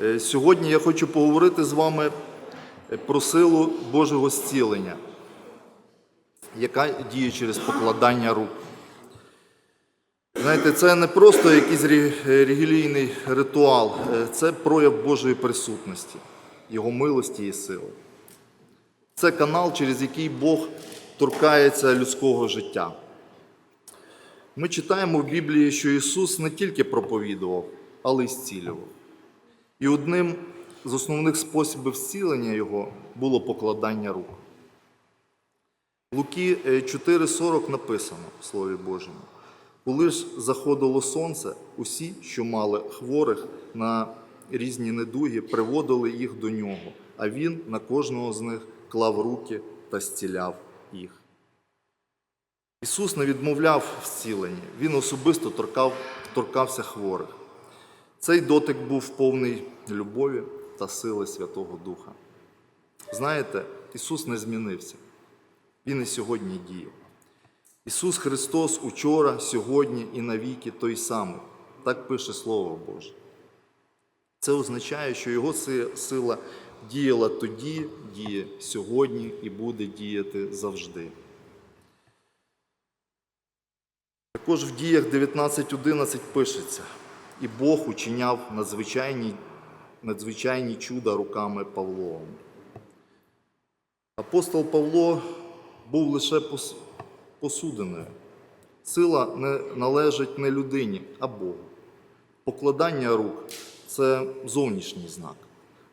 Е, Сьогодні я хочу поговорити з вами е, про силу Божого зцілення, яка діє через покладання рук. Знаєте, це не просто якийсь ре- релігійний ритуал, е, це прояв Божої присутності, Його милості і сили. Це канал, через який Бог торкається людського життя. Ми читаємо в Біблії, що Ісус не тільки проповідував, але й зцілював. І одним з основних способів зцілення Його було покладання рук. В Луки е, 4,40 написано в Слові Божому. Коли ж заходило сонце, усі, що мали хворих на різні недуги, приводили їх до нього, а він на кожного з них клав руки та зціляв їх. Ісус не відмовляв в зціленні, Він особисто торкав, торкався хворих. Цей дотик був повний любові та сили Святого Духа. Знаєте, Ісус не змінився. Він і сьогодні діє. Ісус Христос учора, сьогодні і навіки той самий. Так пише Слово Боже. Це означає, що Його сила діяла тоді, діє сьогодні і буде діяти завжди. Також в діях 19.11 пишеться, і Бог учиняв надзвичайні, надзвичайні чуда руками Павловими. Апостол Павло був лише пос- посудиною. Сила не належить не людині, а Богу. Покладання рук це зовнішній знак,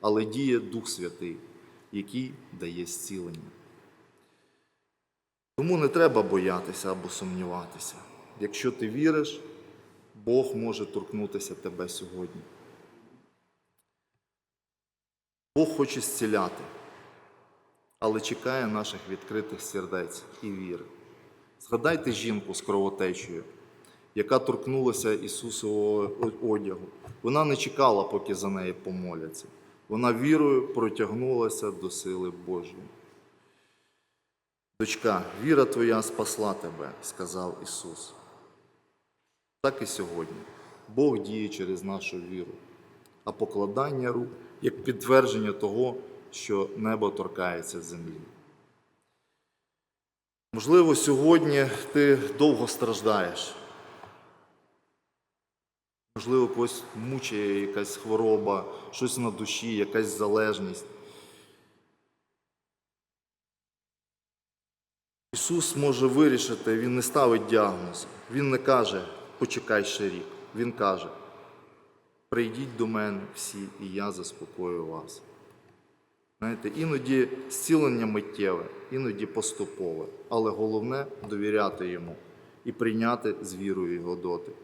але діє Дух Святий, який дає зцілення. Тому не треба боятися або сумніватися. Якщо ти віриш, Бог може торкнутися тебе сьогодні. Бог хоче зціляти, але чекає наших відкритих сердець і віри. Згадайте жінку з кровотечею, яка торкнулася Ісусового одягу. Вона не чекала, поки за неї помоляться. Вона вірою протягнулася до сили Божої. Дочка, віра твоя спасла тебе, сказав Ісус. Так і сьогодні. Бог діє через нашу віру, а покладання рук як підтвердження того, що небо торкається землі. Можливо, сьогодні ти довго страждаєш. Можливо, когось мучає якась хвороба, щось на душі, якась залежність. Ісус може вирішити, Він не ставить діагноз. Він не каже, почекай ще рік. Він каже, прийдіть до мене всі, і я заспокою вас. Знаєте, іноді зцілення миттєве, іноді поступове, але головне довіряти йому і прийняти з вірою його дотик.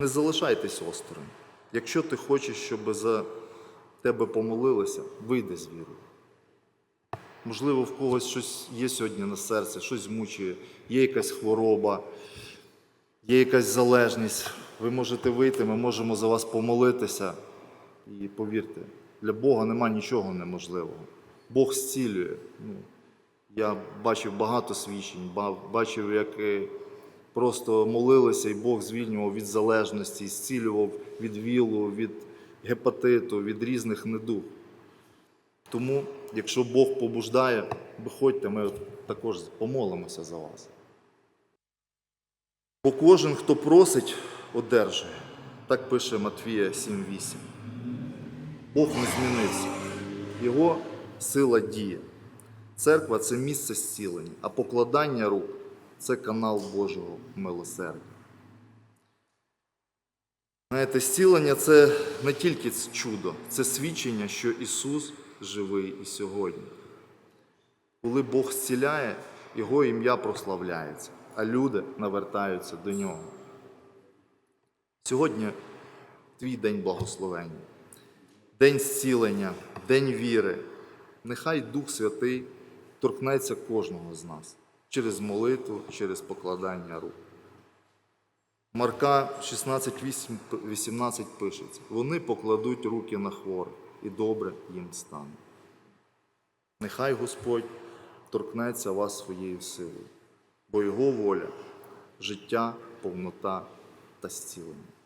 Не залишайтесь осторонь. Якщо ти хочеш, щоб за тебе помолилися, вийди з вірою. Можливо, в когось щось є сьогодні на серці, щось змучує, є якась хвороба, є якась залежність. Ви можете вийти, ми можемо за вас помолитися. І повірте, для Бога нема нічого неможливого. Бог зцілює. Ну, я бачив багато свідчень, бачив, як е, просто молилися, і Бог звільнював від залежності, зцілював від вілу, від гепатиту, від різних недуг. Тому, якщо Бог побуждає, виходьте, ми також помолимося за вас. Бо кожен, хто просить, одержує. Так пише Матвія 7.8. Бог не змінився. Його сила діє. Церква це місце зцілення, а покладання рук це канал Божого милосердя. Знаєте, зцілення це не тільки чудо, це свідчення, що Ісус живий і сьогодні. Коли Бог зціляє, Його ім'я прославляється, а люди навертаються до Нього. Сьогодні твій день благословення, день зцілення, день віри. Нехай Дух Святий торкнеться кожного з нас через молитву, через покладання рук. Марка 16.18 пишеться, вони покладуть руки на хворих, і добре їм стане. Нехай Господь торкнеться вас своєю силою, бо Його воля життя, повнота та зцілення.